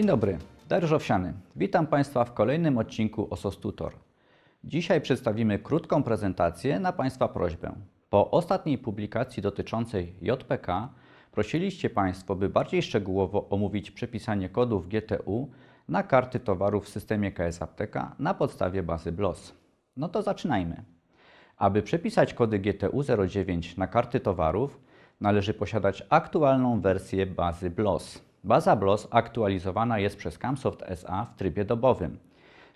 Dzień dobry, Dariusz Owsiany. Witam Państwa w kolejnym odcinku OSOS Tutor. Dzisiaj przedstawimy krótką prezentację na Państwa prośbę. Po ostatniej publikacji dotyczącej JPK prosiliście Państwo, by bardziej szczegółowo omówić przepisanie kodów GTU na karty towarów w systemie KS Apteka na podstawie bazy BLOS. No to zaczynajmy. Aby przepisać kody GTU 09 na karty towarów, należy posiadać aktualną wersję bazy BLOS. Baza BLOS aktualizowana jest przez Camsoft SA w trybie dobowym,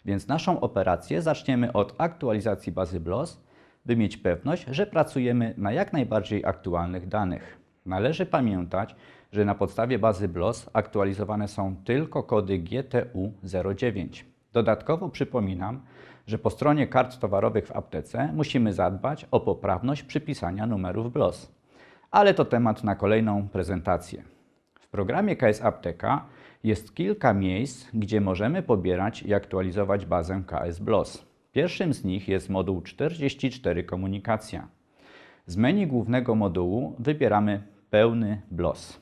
więc naszą operację zaczniemy od aktualizacji bazy BLOS, by mieć pewność, że pracujemy na jak najbardziej aktualnych danych. Należy pamiętać, że na podstawie bazy BLOS aktualizowane są tylko kody GTU 09. Dodatkowo przypominam, że po stronie kart towarowych w aptece musimy zadbać o poprawność przypisania numerów BLOS. Ale to temat na kolejną prezentację. Programie KS Apteka jest kilka miejsc, gdzie możemy pobierać i aktualizować bazę KS BLOS. Pierwszym z nich jest moduł 44 Komunikacja. Z menu głównego modułu wybieramy pełny BLOS.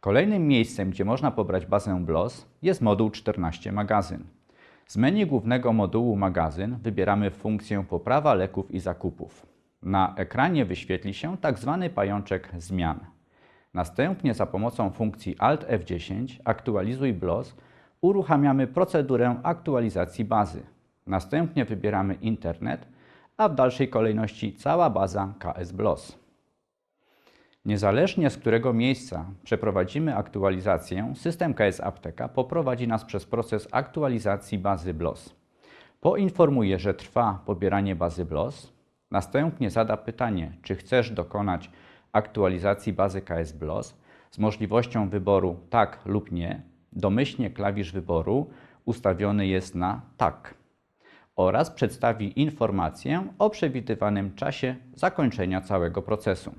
Kolejnym miejscem, gdzie można pobrać bazę BLOS jest moduł 14 Magazyn. Z menu głównego modułu Magazyn wybieramy funkcję Poprawa leków i zakupów. Na ekranie wyświetli się tzw. pajączek zmian. Następnie za pomocą funkcji Alt F10 Aktualizuj BLOS uruchamiamy procedurę aktualizacji bazy. Następnie wybieramy Internet, a w dalszej kolejności cała baza KS BLOS. Niezależnie z którego miejsca przeprowadzimy aktualizację, system KS Apteka poprowadzi nas przez proces aktualizacji bazy BLOS. Poinformuje, że trwa pobieranie bazy BLOS, następnie zada pytanie, czy chcesz dokonać aktualizacji bazy KS BLOS z możliwością wyboru tak lub nie. Domyślnie klawisz wyboru ustawiony jest na tak oraz przedstawi informację o przewidywanym czasie zakończenia całego procesu.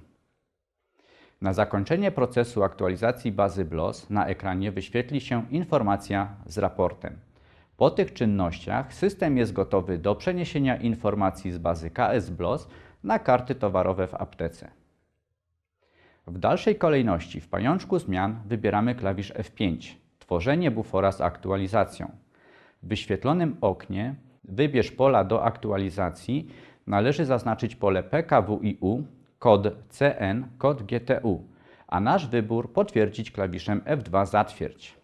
Na zakończenie procesu aktualizacji bazy BLOS na ekranie wyświetli się informacja z raportem. Po tych czynnościach system jest gotowy do przeniesienia informacji z bazy KS BLOS na karty towarowe w aptece. W dalszej kolejności w pajączku zmian wybieramy klawisz F5 Tworzenie bufora z aktualizacją. W wyświetlonym oknie wybierz pola do aktualizacji. Należy zaznaczyć pole PKWiU, kod CN, kod GTU, a nasz wybór potwierdzić klawiszem F2 Zatwierdź.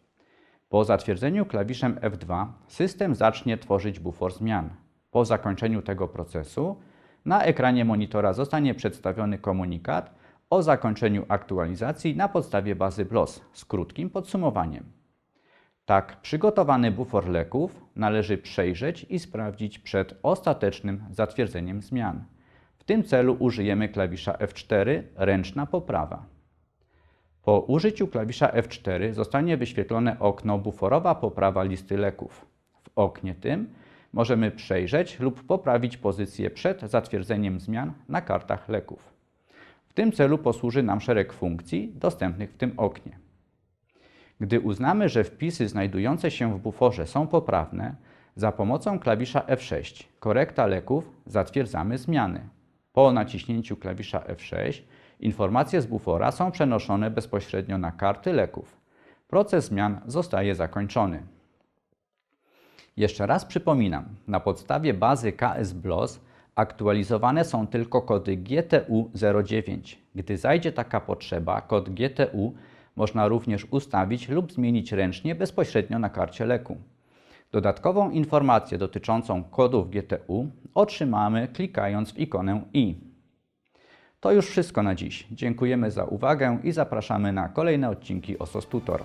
Po zatwierdzeniu klawiszem F2 system zacznie tworzyć bufor zmian. Po zakończeniu tego procesu na ekranie monitora zostanie przedstawiony komunikat o zakończeniu aktualizacji na podstawie bazy BLOS z krótkim podsumowaniem. Tak, przygotowany bufor leków należy przejrzeć i sprawdzić przed ostatecznym zatwierdzeniem zmian. W tym celu użyjemy klawisza F4 ręczna poprawa. Po użyciu klawisza F4 zostanie wyświetlone okno buforowa poprawa listy leków. W oknie tym możemy przejrzeć lub poprawić pozycję przed zatwierdzeniem zmian na kartach leków. Tym celu posłuży nam szereg funkcji dostępnych w tym oknie. Gdy uznamy, że wpisy znajdujące się w buforze są poprawne, za pomocą klawisza F6 korekta leków zatwierdzamy zmiany. Po naciśnięciu klawisza F6 informacje z bufora są przenoszone bezpośrednio na karty leków. Proces zmian zostaje zakończony. Jeszcze raz przypominam, na podstawie bazy KS BLOS aktualizowane są tylko kody GTU 09. Gdy zajdzie taka potrzeba, kod GTU można również ustawić lub zmienić ręcznie bezpośrednio na karcie leku. Dodatkową informację dotyczącą kodów GTU otrzymamy klikając w ikonę i. To już wszystko na dziś. Dziękujemy za uwagę i zapraszamy na kolejne odcinki OSOS Tutor.